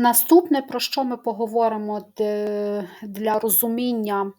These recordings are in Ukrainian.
Наступне, про що ми поговоримо для розуміння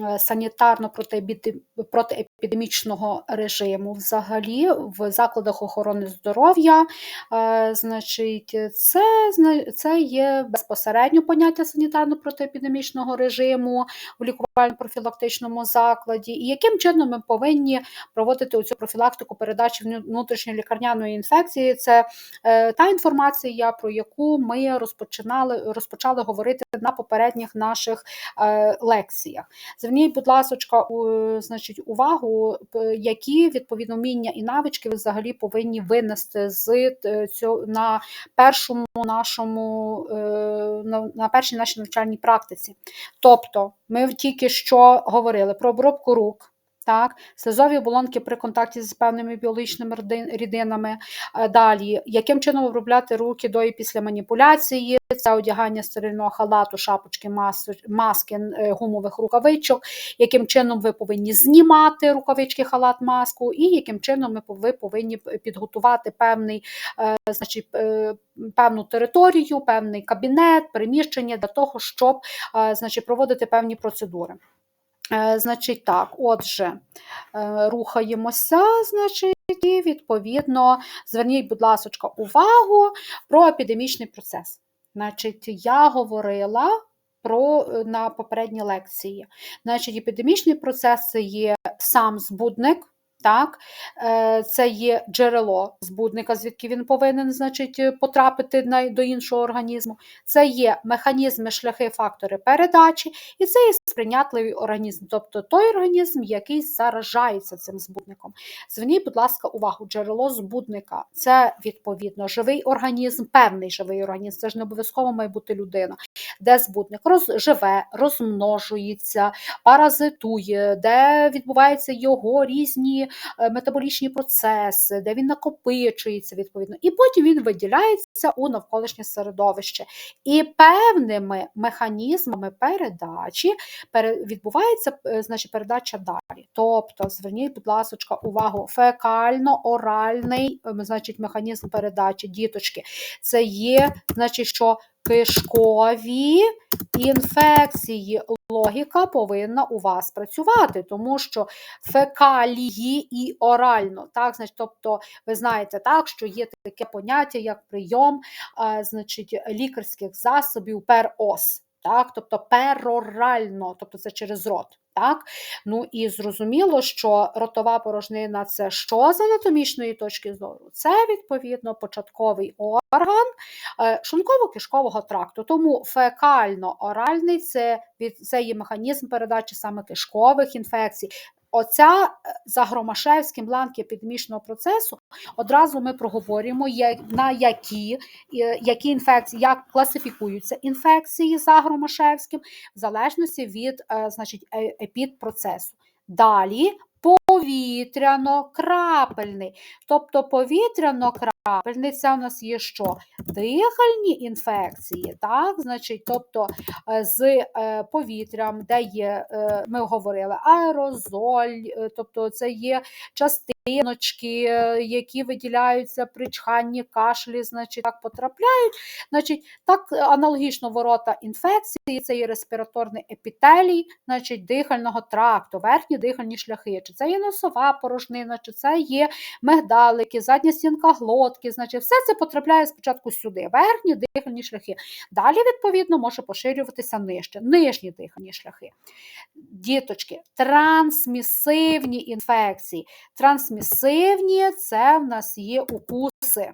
е, санітарно-протиепідемічного режиму взагалі в закладах охорони здоров'я, е, значить, це це є безпосередньо поняття санітарно-протиепідемічного режиму. В лікувально-профілактичному закладі, і яким чином ми повинні проводити цю профілактику передачі внутрішньолікарняної інфекції. Це е, та інформація, про яку ми розпочинали розпочали говорити на попередніх наших е, лекціях. Зверніть, будь ласка, значить, увагу, які відповідно вміння і навички ви взагалі повинні винести з е, цього на першому нашому на, на першій нашій навчальній практиці. Тобто, ми тільки що говорили про обробку рук. Так, слизові оболонки при контакті з певними біологічними рідинами. Е, далі, яким чином обробляти руки до і після маніпуляції, це одягання стерильного халату, шапочки, маски, е, гумових рукавичок, яким чином ви повинні знімати рукавички, халат, маску, і яким чином ви повинні підготувати певний, е, значить, певну територію, певний кабінет, приміщення для того, щоб значить, проводити певні процедури. Е, значить, так, отже, е, рухаємося, значить, і відповідно, зверніть, будь ласка, увагу про епідемічний процес. Значить, я говорила про е, на попередній лекції. Значить, епідемічний процес це є сам збудник. Так, е, Це є джерело збудника, звідки він повинен значить, потрапити до іншого організму. Це є механізми, шляхи, фактори передачі, і це є сприйнятливий організм, тобто той організм, який заражається цим збудником. Зверніть, будь ласка, увагу, джерело збудника це відповідно живий організм, певний живий організм, це ж не обов'язково має бути людина, де збудник роз, живе, розмножується, паразитує, де відбуваються його різні. Е, метаболічні процеси, де він накопичується відповідно, і потім він виділяється у навколишнє середовище. І певними механізмами передачі відбувається е, значить, передача далі. Тобто, зверніть, будь ласка, увагу, фекально-оральний значить, механізм передачі діточки. Це є, значить, що кишкові інфекції. Логіка повинна у вас працювати, тому що фекалії і орально, так, значить, тобто, ви знаєте, так, що є таке поняття, як прийом а, значить, лікарських засобів пер ос, так, тобто перорально, тобто це через рот. Так? Ну і зрозуміло, що ротова порожнина це що з анатомічної точки зору? Це, відповідно, початковий орган е, шлунково-кишкового тракту. Тому фекально-оральний це, це є механізм передачі саме кишкових інфекцій. Оця е, за Громашевським ланки епідемічного процесу одразу ми проговорюємо, на які е, які інфекції, як класифікуються інфекції за Громашевським, в залежності від е, значить, епідпроцесу. Далі повітряно-крапельний. Тобто повітряно-крапельний це у нас є що? Дихальні інфекції, так, значить, тобто е, з е, повітрям, де є, е, ми говорили, аерозоль, тобто це є частина Іночки, які виділяються при чханні, кашлі, значить, так потрапляють. Значить, Так аналогічно ворота інфекції, це є респіраторний епітелій, значить, дихального тракту, верхні дихальні шляхи, чи це є носова порожнина, чи це є мигдалики, задня стінка глотки, значить, все це потрапляє спочатку сюди, верхні дихальні шляхи. Далі, відповідно, може поширюватися нижче, нижні дихальні шляхи. Діточки, трансмісивні інфекції. Трансмісивні трансмісивні це в нас є укуси.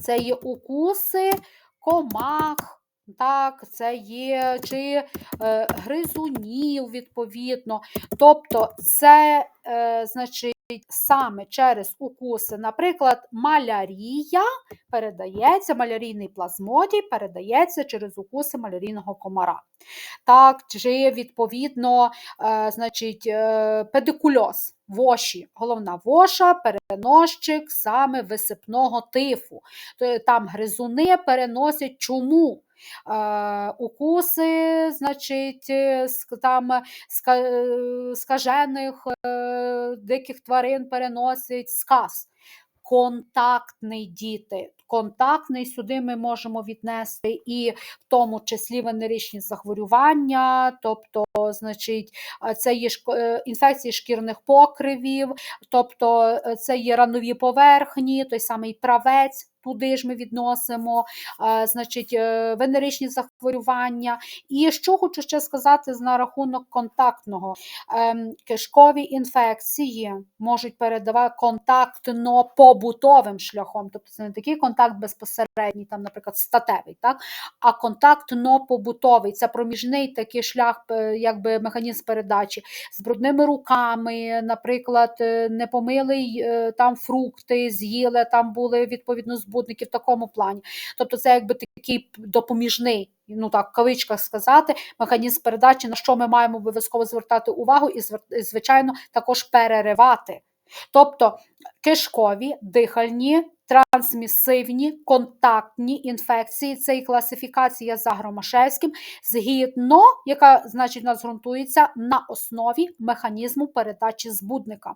Це є укуси комах. Так, це є чи е, гризунів, відповідно. Тобто, це, е, значить, саме через укуси, наприклад, малярія передається, малярійний плазмодій передається через укуси малярійного комара. Так, Чи, відповідно, е, значить, е, педикульоз, воші, головна воша, переносчик саме висипного тифу. Там гризуни переносять чому? Укуси, значить, е, там скажених диких тварин переносить сказ. контактний діти. Контактний сюди ми можемо віднести і в тому числі венеричні захворювання, тобто, значить, це є е, інфекції шкірних покривів, тобто е, це є ранові поверхні, той самий правець. Туди ж ми відносимо, а, значить, е, венеричні захворювання. І що хочу ще сказати на рахунок контактного. Ем, Кишкові інфекції можуть передавати контактно-побутовим шляхом, тобто це не такий контакт безпосередній, там, наприклад, статевий, так? а контактно-побутовий це проміжний такий шлях, е, якби механізм передачі з брудними руками, наприклад, е, не помили е, там фрукти, з'їли, там були відповідно збудники в такому плані. Тобто це якби такий допоміжний, ну так, в кавичках сказати, механізм передачі, на що ми маємо обов'язково звертати увагу і, звичайно, також переривати. Тобто кишкові, дихальні, трансмісивні, контактні інфекції, це і класифікація за Громашевським, згідно, яка значить у нас ґрунтується на основі механізму передачі збудника.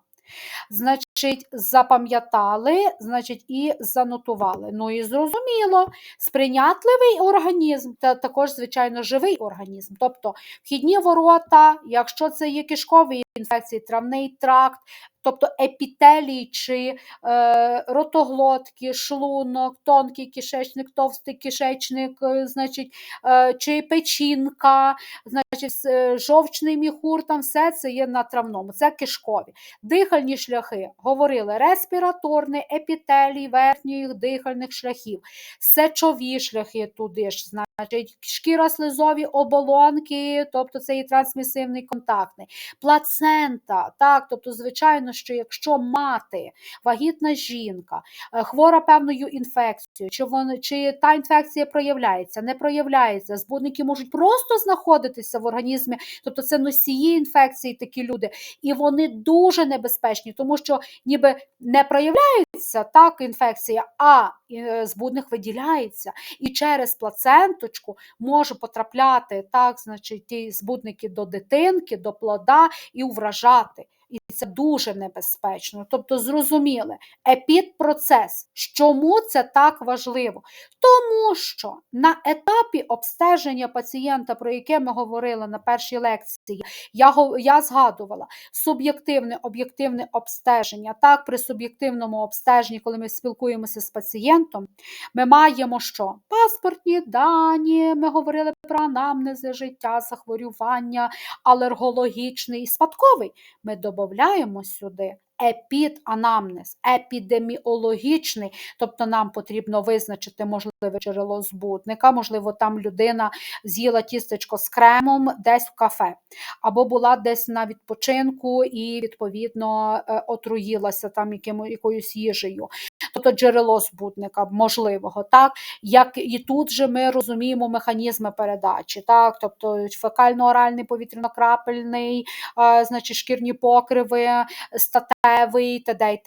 Значить, запам'ятали, значить, і занотували. Ну і зрозуміло, сприйнятливий організм та також, звичайно, живий організм. Тобто вхідні ворота, якщо це є кишкові інфекції, травний тракт, тобто епітелій чи е, ротоглотки, шлунок, тонкий кишечник, товстий кишечник, е, значить, е, чи печінка, значить, е, жовчний міхур, там все це є на травному, це кишкові. Дихальні шляхи говорили респіраторний, епітелій верхніх дихальних шляхів, сечові шляхи туди ж, значить, шкіра слизові оболонки, тобто це і трансмісивний контактний, плацента, так, тобто, звичайно, що якщо мати, вагітна жінка, е, хвора певною інфекцією, чи, вон, чи та інфекція проявляється, не проявляється, збудники можуть просто знаходитися в організмі, тобто це носії інфекції, такі люди, і вони дуже небезпечні, тому що ніби не проявляється так інфекція, а е, збудник виділяється. І через плаценточку може потрапляти так, значить, ті збудники до дитинки, до плода і вражати. І це дуже небезпечно. Тобто, зрозуміли, епідпроцес. Чому це так важливо? Тому що на етапі обстеження пацієнта, про яке ми говорили на першій лекції, я, я згадувала суб'єктивне, об'єктивне обстеження. Так, при суб'єктивному обстеженні, коли ми спілкуємося з пацієнтом, ми маємо що? Паспортні дані, ми говорили про анамнези життя, захворювання, алергологічний і спадковий. Ми додаємо сюди епіданамнез, епідеміологічний, тобто нам потрібно визначити можливе джерело збудника, можливо, там людина з'їла тістечко з кремом десь в кафе, або була десь на відпочинку і, відповідно, е, отруїлася там якимось, якоюсь їжею. Тобто джерело збутника можливого, так? Як і тут же ми розуміємо механізми передачі, так, тобто фекально-оральний повітряно-крапельний, значить шкірні покриви, статевий т.д.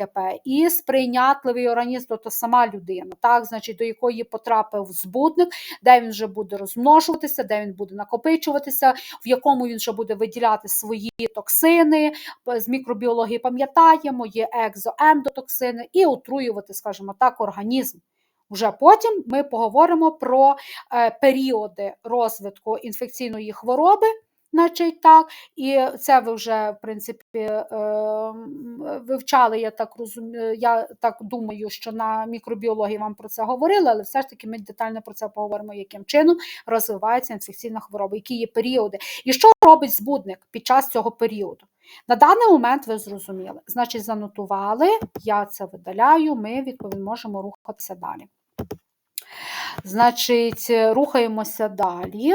і сприйнятливий організм, тобто сама людина, так, значить, до якої потрапив збудник, де він вже буде розмножуватися, де він буде накопичуватися, в якому він вже буде виділяти свої токсини. З мікробіології пам'ятаємо, є екзоендотоксини, і отруювати, скажімо так, організм. Вже потім ми поговоримо про е, періоди розвитку інфекційної хвороби. Значить, так, і це ви вже, в принципі, е, вивчали, я так розумію, я так думаю, що на мікробіології вам про це говорили, але все ж таки ми детально про це поговоримо, яким чином розвивається інфекційна хвороба, які є періоди, і що робить збудник під час цього періоду. На даний момент ви зрозуміли. Значить, занотували, я це видаляю, ми відповідно можемо рухатися далі. Значить, рухаємося далі.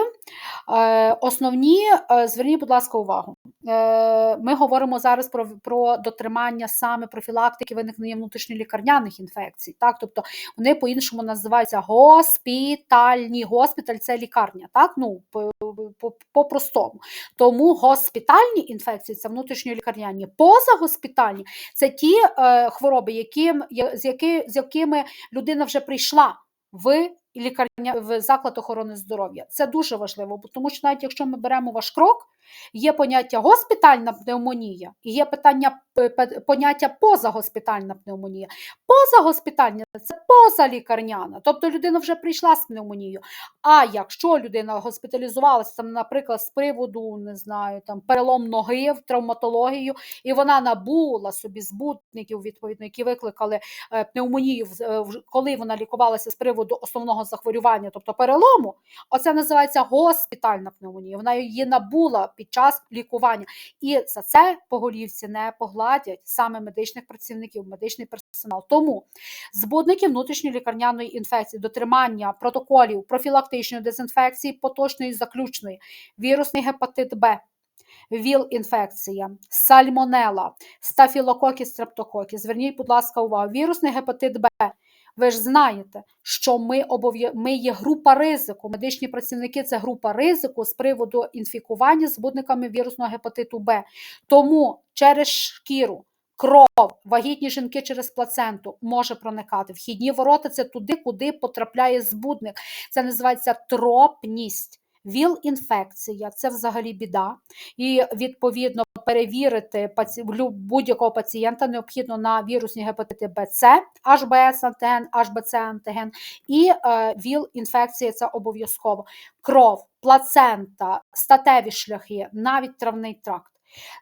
Е, Основні, е, зверніть, будь ласка, увагу. Е, Ми говоримо зараз про, про дотримання саме профілактики виникнення внутрішньолікарняних інфекцій. Так? Тобто вони по-іншому називаються госпітальні. Госпіталь це лікарня, так? Ну, по- по- по-простому. Тому госпітальні інфекції це внутрішньолікарняні. Позагоспітальні це ті е, хвороби, яким, я- з, які, з якими людина вже прийшла в лікарня в заклад охорони здоров'я. Це дуже важливо, тому що навіть якщо ми беремо ваш крок, Є поняття госпітальна пневмонія і є питання, поняття позагоспітальна пневмонія. Позагоспітальна це позалікарняна, тобто людина вже прийшла з пневмонією. А якщо людина госпіталізувалася, там, наприклад, з приводу не знаю, там перелом ноги в травматологію, і вона набула собі збутників, відповідно, які викликали е, пневмонію, е, коли вона лікувалася з приводу основного захворювання, тобто перелому, оце називається госпітальна пневмонія. Вона її набула під час лікування. І за це поголівці не погладять саме медичних працівників, медичний персонал. Тому збудники внутрішньої лікарняної інфекції, дотримання протоколів профілактичної дезінфекції, поточної заключної, вірусний гепатит Б. ВІЛ-інфекція, сальмонела, стафілококи, стрептококи. Зверніть, будь ласка, увагу. Вірусний гепатит Б. Ви ж знаєте, що ми ми є група ризику. Медичні працівники це група ризику з приводу інфікування збудниками вірусного гепатиту Б. Тому через шкіру, кров, вагітні жінки через плаценту може проникати. Вхідні ворота це туди, куди потрапляє збудник. Це називається тропність. ВІЛ-інфекція це взагалі біда. І відповідно перевірити будь-якого пацієнта необхідно на вірусні гепатити БЦ, HBS антиген, HBC антиген і е, ВІЛ-інфекція це обов'язково. Кров, плацента, статеві шляхи, навіть травний тракт.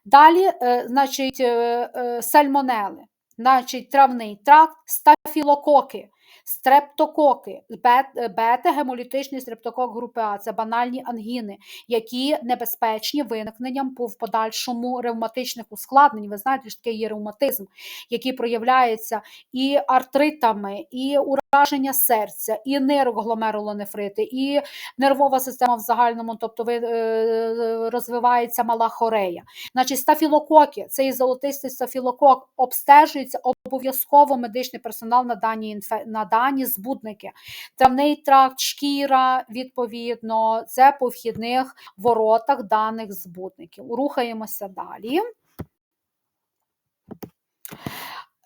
Далі, е, значить, е, сальмонели, значить, травний тракт, стафілококи, стрептококи, бет- бета-гемолітичний стрептокок групи А це банальні ангіни, які небезпечні виникненням по- в подальшому ревматичних ускладнень. Ви знаєте, що таке є ревматизм, який проявляється і артритами, і ураження серця, і нейрогломерулонефрити, і нервова система в загальному, тобто ви, е, розвивається мала хорея. Значить, стафілококи, цей золотистий стафілокок обстежується обов'язково медичний персонал на дані, на дані збудники. Травний тракт, шкіра, відповідно, це по вхідних воротах даних збудників. Рухаємося далі.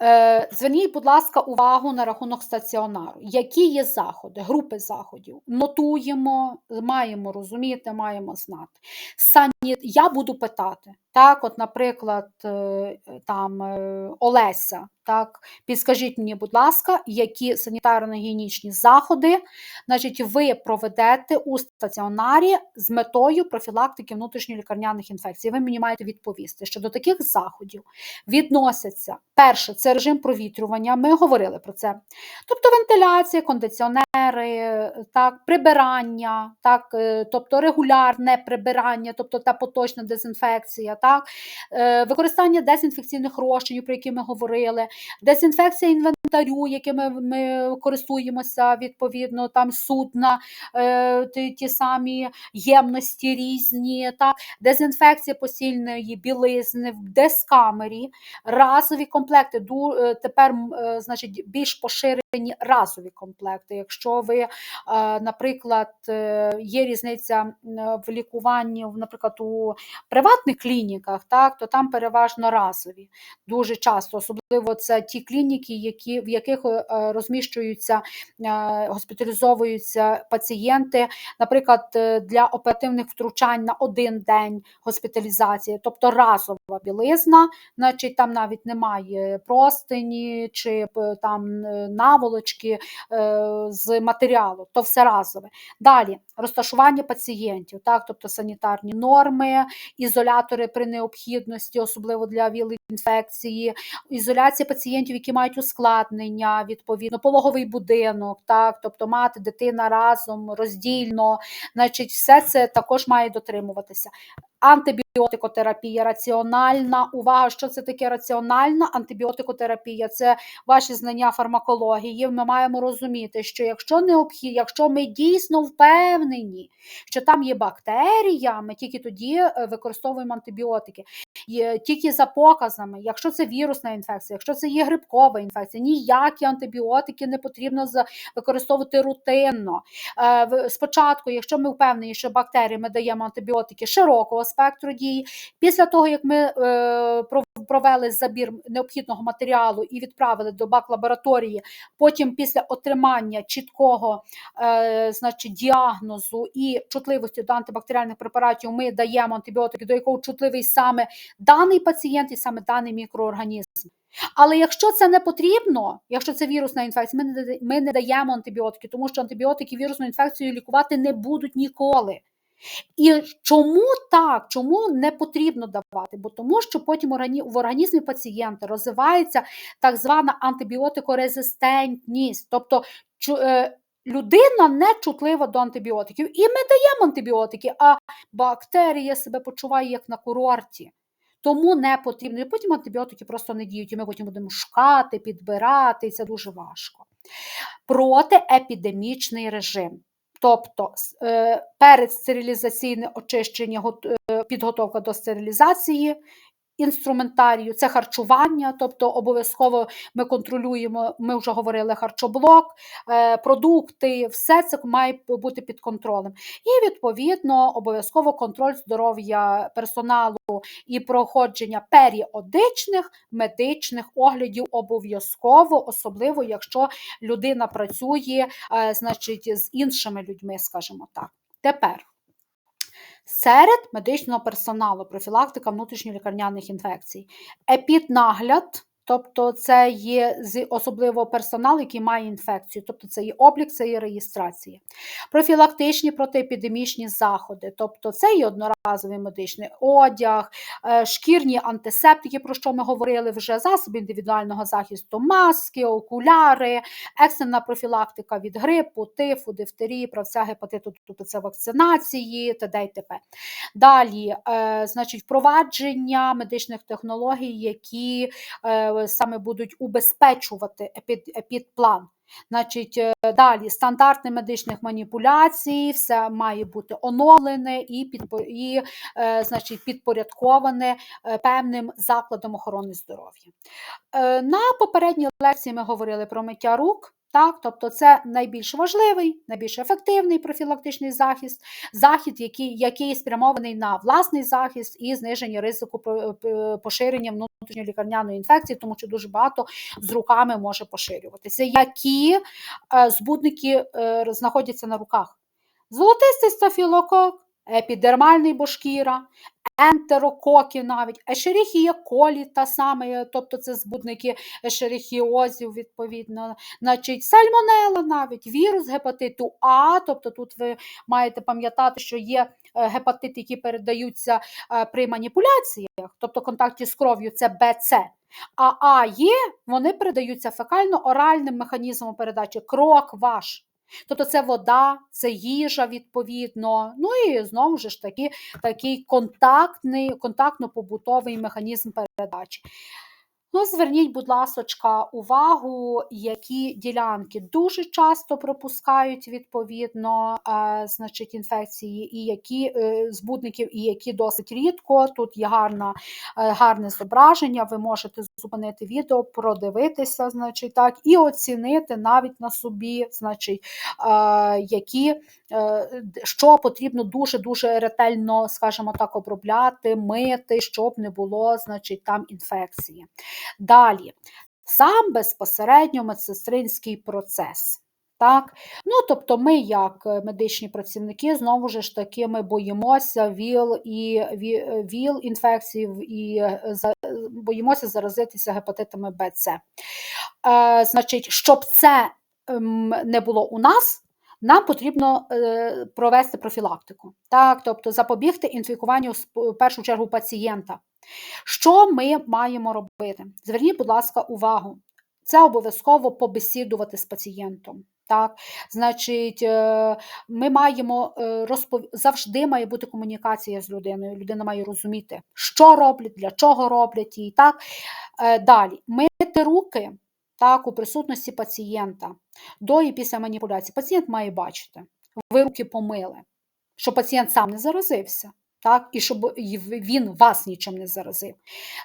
Е, Зверніть, будь ласка, увагу на рахунок стаціонару. Які є заходи, групи заходів? Нотуємо, маємо розуміти, маємо знати. Сані... Я буду питати. Так, от, наприклад, е, там е, Олеся, так, підскажіть мені, будь ласка, які санітарно-гігієнічні заходи значить, ви проведете у стаціонарі з метою профілактики внутрішньолікарняних інфекцій. Ви мені маєте відповісти, що до таких заходів відносяться перше, це режим провітрювання. Ми говорили про це. Тобто вентиляція, кондиціонери, так, прибирання, так, е, тобто регулярне прибирання, тобто та поточна дезінфекція, так, е, використання дезінфекційних розчинів, про які ми говорили, дезінфекція інвентарю, якими ми користуємося, відповідно, там судна, е, ті, ті самі ємності різні, так, дезінфекція постільної білизни дескамері, разові комплекти. Е, Тепер е, значить, більш поширені разові комплекти. Якщо ви, е, наприклад, е, є різниця в лікуванні, наприклад, у приватних клініках, так, то там переважно разові. Дуже часто, особливо це ті клініки, які, в яких е, розміщуються, госпіталізовуються пацієнти, наприклад, для оперативних втручань на один день госпіталізації, тобто разова білизна, значить там навіть немає простині чи там е, наволочки е, з матеріалу, то все разове. Далі розташування пацієнтів, так, тобто санітарні норми, ізолятори при необхідності, особливо для віл-інфекції, ізоляція пацієнтів, які мають ускладнення, відповідно, пологовий будинок, так, тобто мати дитина разом роздільно, значить, все це також має дотримуватися. Антибіотикотерапія раціональна. Увага, що це таке раціональна антибіотикотерапія? Це ваші знання фармакології. Ми маємо розуміти, що якщо необхід, якщо ми дійсно впевнені, що там є бактерія, ми тільки тоді е, використовуємо антибіотики. Є тільки за показами, якщо це вірусна інфекція, якщо це є грибкова інфекція, ніякі антибіотики не потрібно використовувати рутинно. Е, Спочатку, якщо ми впевнені, що бактерії ми даємо антибіотики широкого спектру дії. Після того, як ми е, провели забір необхідного матеріалу і відправили до бак-лабораторії, потім після отримання чіткого е, значить, діагнозу і чутливості до антибактеріальних препаратів, ми даємо антибіотики, до якого чутливий саме даний пацієнт і саме даний мікроорганізм. Але якщо це не потрібно, якщо це вірусна інфекція, ми не, ми не даємо антибіотики, тому що антибіотики вірусну інфекцію лікувати не будуть ніколи. І чому так? Чому не потрібно давати? Бо тому, що потім в організмі пацієнта розвивається так звана антибіотикорезистентність, тобто е, людина не чутлива до антибіотиків. І ми даємо антибіотики, а бактерія себе почуває як на курорті. Тому не потрібно. І потім антибіотики просто не діють. І ми потім будемо шукати, підбирати, і це дуже важко. Протиепідемічний режим. Тобто перед стерилізаційне очищення, е, підготовка до стерилізації, інструментарію, це харчування, тобто обов'язково ми контролюємо, ми вже говорили харчоблок, е, продукти, все це має бути під контролем. І відповідно обов'язково контроль здоров'я персоналу і проходження періодичних медичних оглядів обов'язково, особливо якщо людина працює, е, значить, з іншими людьми, скажімо так. Тепер. Серед медичного персоналу профілактика внутрішньолікарняних інфекцій. Епіднагляд, тобто це є особливо персонал, який має інфекцію, тобто це є облік, це є реєстрація. Профілактичні протиепідемічні заходи, тобто це є одноразовий медичний одяг, е, шкірні антисептики, про що ми говорили вже, засоби індивідуального захисту, маски, окуляри, екстрена профілактика від грипу, тифу, дифтерії, правця, гепатиту, тобто це вакцинації, т.д. і т.п. Далі, е, значить, впровадження медичних технологій, які е, саме будуть убезпечувати епід, епідплан. Значить, е, далі стандарти медичних маніпуляцій, все має бути оновлене і, підпо, і е, значить, підпорядковане е, певним закладом охорони здоров'я. Е, На попередній лекції ми говорили про миття рук. Так, тобто це найбільш важливий, найбільш ефективний профілактичний захист, захід, який, який спрямований на власний захист і зниження ризику поширення внутрішньолікарняної інфекції, тому що дуже багато з руками може поширюватися. Які е, збудники е, знаходяться на руках? Золотистий стафілокок, епідермальний бошкіра, ентерококи навіть, ешерихія колі, та саме, тобто це збудники ешерихіозів, відповідно, значить, сальмонела навіть, вірус гепатиту А, тобто тут ви маєте пам'ятати, що є е, гепатити, які передаються е, при маніпуляціях, тобто контакті з кров'ю, це БЦ. А А є, вони передаються фекально-оральним механізмом передачі, крок ваш. Тобто це вода, це їжа, відповідно. Ну і знову ж таки такий контактний, контактно-побутовий механізм передачі. Ну, зверніть, будь ласочка, увагу, які ділянки дуже часто пропускають відповідно е, значить, інфекції, і які е, збудників, і які досить рідко. Тут є гарна, е, гарне зображення. Ви можете зупинити відео, продивитися, значить, так, і оцінити навіть на собі, значить, е, які, що потрібно дуже дуже ретельно, скажімо так, обробляти, мити, щоб не було, значить, там інфекції. Далі, сам безпосередньо медсестринський процес. Так? Ну, тобто ми, як е, медичні працівники, знову ж таки, ми боїмося ВІЛ і ВІЛ інфекцій і е, боїмося заразитися гепатитами Б, С. Е, значить, щоб це ем, не було у нас, нам потрібно е, провести профілактику. Так? Тобто запобігти інфікуванню в першу чергу пацієнта. Що ми маємо робити? Зверніть, будь ласка, увагу. Це обов'язково побесідувати з пацієнтом. Так, значить, е, ми маємо е, розпов... завжди має бути комунікація з людиною. Людина має розуміти, що роблять, для чого роблять її. Так далі мити руки так, у присутності пацієнта до і після маніпуляції. Пацієнт має бачити, ви руки помили, що пацієнт сам не заразився. Так, і щоб він вас нічим не заразив.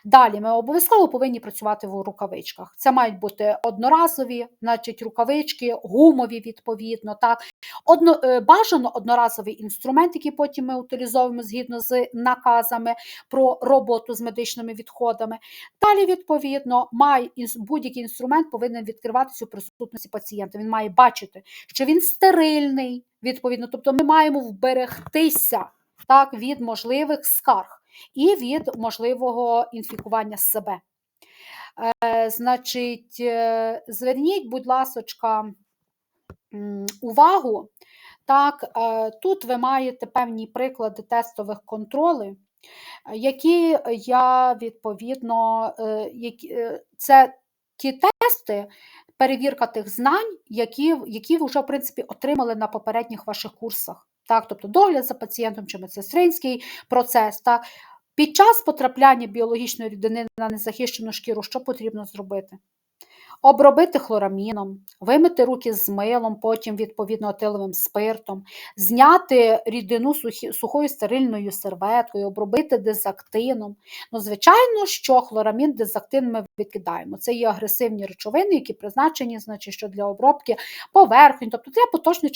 Далі ми обов'язково повинні працювати в рукавичках. Це мають бути одноразові, значить, рукавички, гумові, відповідно. Так. Одно, е, бажано одноразовий інструмент, який потім ми утилізовуємо згідно з наказами про роботу з медичними відходами. Далі, відповідно, має будь-який інструмент повинен відкриватися у присутності пацієнта. Він має бачити, що він стерильний, відповідно. Тобто ми маємо вберегтися так, від можливих скарг і від можливого інфікування себе. Е, значить, е, зверніть, будь ласочка, увагу. Так, е, тут ви маєте певні приклади тестових контролей, е, які я відповідно, е, е, це ті тести, перевірка тих знань, які, які ви вже, в принципі, отримали на попередніх ваших курсах. Так, тобто догляд за пацієнтом чи медсестринський процес. Так. Під час потрапляння біологічної рідини на незахищену шкіру, що потрібно зробити? Обробити хлораміном, вимити руки з милом, потім відповідно етиловим спиртом, зняти рідину сухою стерильною серветкою, обробити дезактином. Ну, звичайно, що хлорамін, дезактин ми відкидаємо. Це є агресивні речовини, які призначені, значить, що для обробки поверхонь, тобто для поточної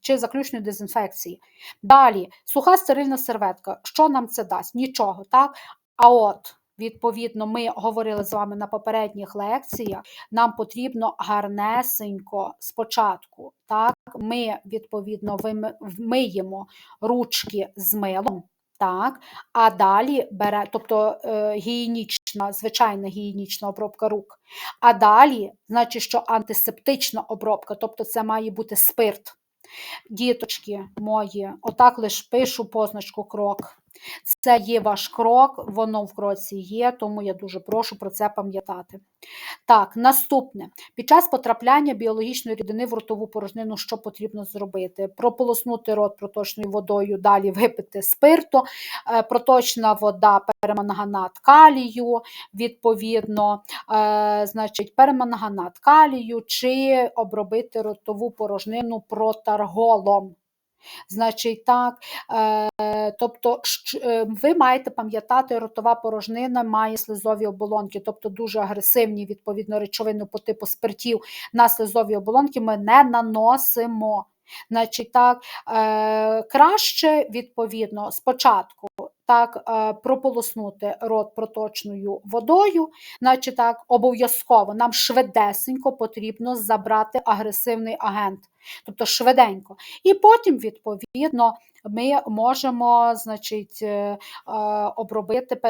чи, заключної дезінфекції. Далі, суха стерильна серветка. Що нам це дасть? Нічого, так? А от. Відповідно, ми говорили з вами на попередніх лекціях. Нам потрібно гарнесенько спочатку. Так, ми відповідно вмиємо ручки з милом. Так, а далі бере, тобто е, гігієнічна, звичайна гігієнічна обробка рук. А далі, значить, що антисептична обробка, тобто це має бути спирт. Діточки мої, отак лиш пишу позначку крок. Це є ваш крок, воно в кроці є, тому я дуже прошу про це пам'ятати. Так, наступне. Під час потрапляння біологічної рідини в ротову порожнину, що потрібно зробити? Прополоснути рот проточною водою, далі випити спирту, е, проточна вода, перманганат калію, відповідно, е, значить, перманганат калію, чи обробити ротову порожнину протарголом. Значить, так, е, тобто е, ви маєте пам'ятати, ротова порожнина має слизові оболонки, тобто дуже агресивні відповідно речовини по типу спиртів на слизові оболонки ми не наносимо. Значить, так, е, краще відповідно спочатку так, е, прополоснути рот проточною водою, значить так, обов'язково нам швидесенько потрібно забрати агресивний агент, тобто швиденько. І потім, відповідно, ми можемо значить, е, е, обробити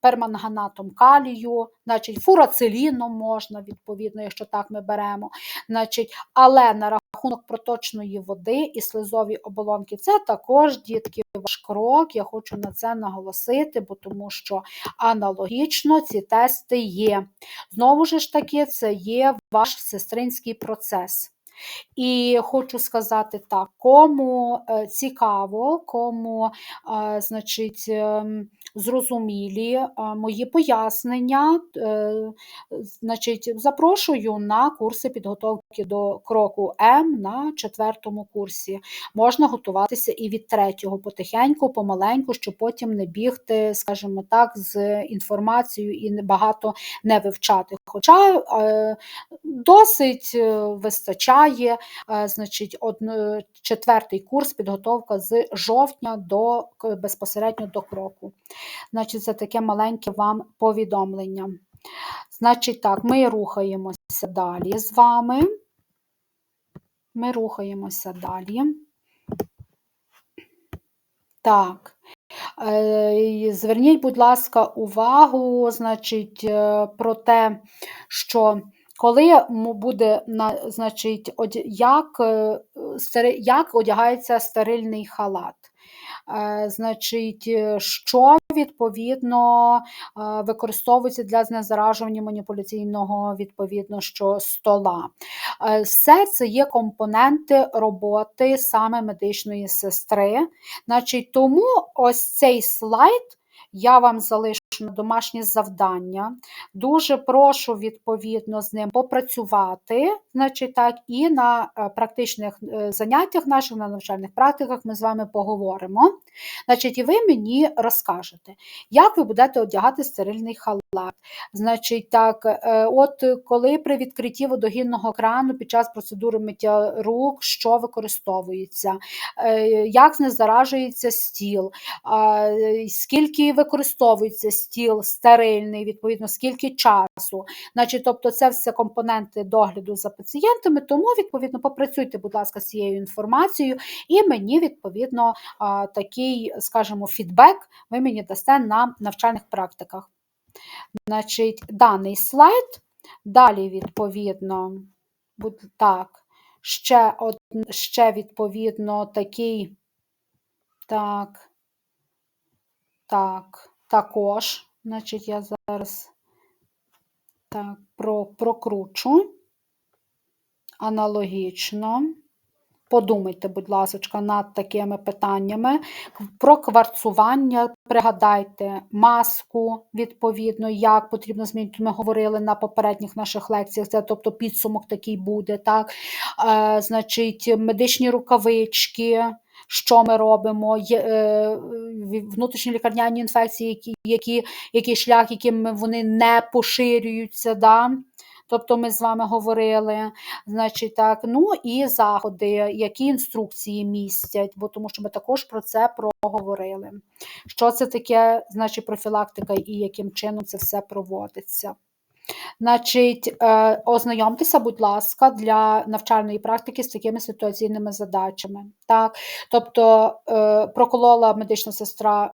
перманганатом калію, значить, фурациліном можна, відповідно, якщо так ми беремо. Значить, але на рахунок проточної води і слизові оболонки це також, дітки, ваш крок. Я хочу на це наголосити, бо тому що аналогічно ці тести є. Знову ж таки, це є ваш сестринський процес. І хочу сказати так, кому е, цікаво, кому е, значить, ем, зрозумілі е, мої пояснення, е, значить, запрошую на курси підготовки до кроку М на четвертому курсі. Можна готуватися і від третього потихеньку, помаленьку, щоб потім не бігти, скажімо так, з інформацією і багато не вивчати. Хоча е, досить вистачає, значить, одно, четвертий курс підготовка з жовтня до безпосередньо до кроку. Значить, це таке маленьке вам повідомлення. Значить, так, ми рухаємося далі з вами. Ми рухаємося далі. Так. Е, Зверніть, будь ласка, увагу, значить, е, про те, що коли буде значить, як, е, як одягається стерильний халат. Е, Значить, е, що відповідно е, використовується для знезаражування маніпуляційного відповідно що стола. Все це є компоненти роботи саме медичної сестри. Значить, тому ось цей слайд я вам залишу на домашнє завдання. Дуже прошу відповідно з ним попрацювати, значить так, і на е, практичних е, заняттях наших, на навчальних практиках ми з вами поговоримо. Значить, і ви мені розкажете, як ви будете одягати стерильний халат. Значить, так, е, от коли при відкритті водогінного крану під час процедури миття рук, що використовується, е, як не заражується стіл, е, скільки використовується стіл стерильний, відповідно, скільки часу. Значить, тобто, це все компоненти догляду за пацієнтами, тому, відповідно, попрацюйте, будь ласка, з цією інформацією, і мені, відповідно, такий, скажімо, фідбек ви мені дасте на навчальних практиках. Значить, даний слайд, далі, відповідно, будь так, ще, од, ще відповідно, такий, так, так, також, значить, я зараз так, про, прокручу аналогічно. Подумайте, будь ласка, над такими питаннями. Про кварцування пригадайте маску, відповідно, як потрібно змінити. Ми говорили на попередніх наших лекціях, це тобто підсумок такий буде. так, е, Значить, медичні рукавички. Що ми робимо? Є, е, внутрішні лікарняні інфекції, які, які, який шлях, яким вони не поширюються. Да? Тобто ми з вами говорили, значить так, ну і заходи, які інструкції містять, бо тому що ми також про це проговорили. Що це таке, значить, профілактика і яким чином це все проводиться. Значить, е, ознайомтеся, будь ласка, для навчальної практики з такими ситуаційними задачами. Так? Тобто е, проколола медична сестра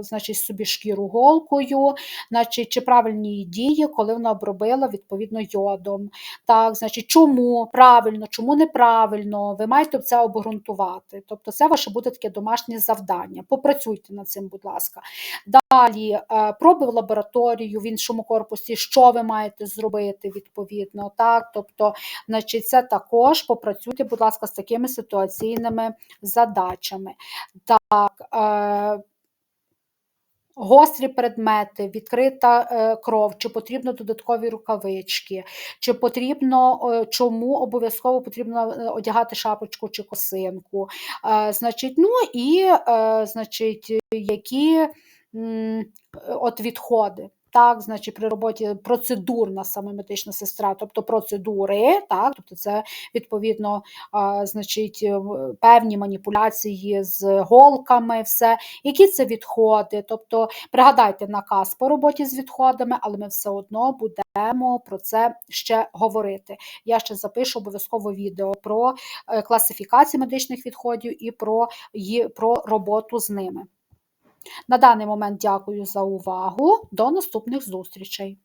значить, собі шкіру голкою, значить, чи правильні її дії, коли вона обробила відповідно йодом. Так, значить, Чому правильно, чому неправильно, ви маєте це обґрунтувати. Тобто це ваше буде таке домашнє завдання. Попрацюйте над цим, будь ласка. Далі е, проби в лабораторію в іншому корпусі, що ви маєте зробити відповідно. так, тобто, значить, Це також попрацюйте, будь ласка, з такими ситуаційними задачами. Так, е, Гострі предмети, відкрита е, кров, чи потрібно додаткові рукавички, чи потрібно, е, чому обов'язково потрібно е, одягати шапочку чи косинку. Значить, ну і значить, які от відходи. Так, значить, при роботі процедурна саме медична сестра, тобто процедури, так, тобто це відповідно, значить, певні маніпуляції з голками, все, які це відходи. Тобто, пригадайте наказ по роботі з відходами, але ми все одно будемо про це ще говорити. Я ще запишу обов'язково відео про е, класифікацію медичних відходів і про, про роботу з ними. На даний момент дякую за увагу. До наступних зустрічей!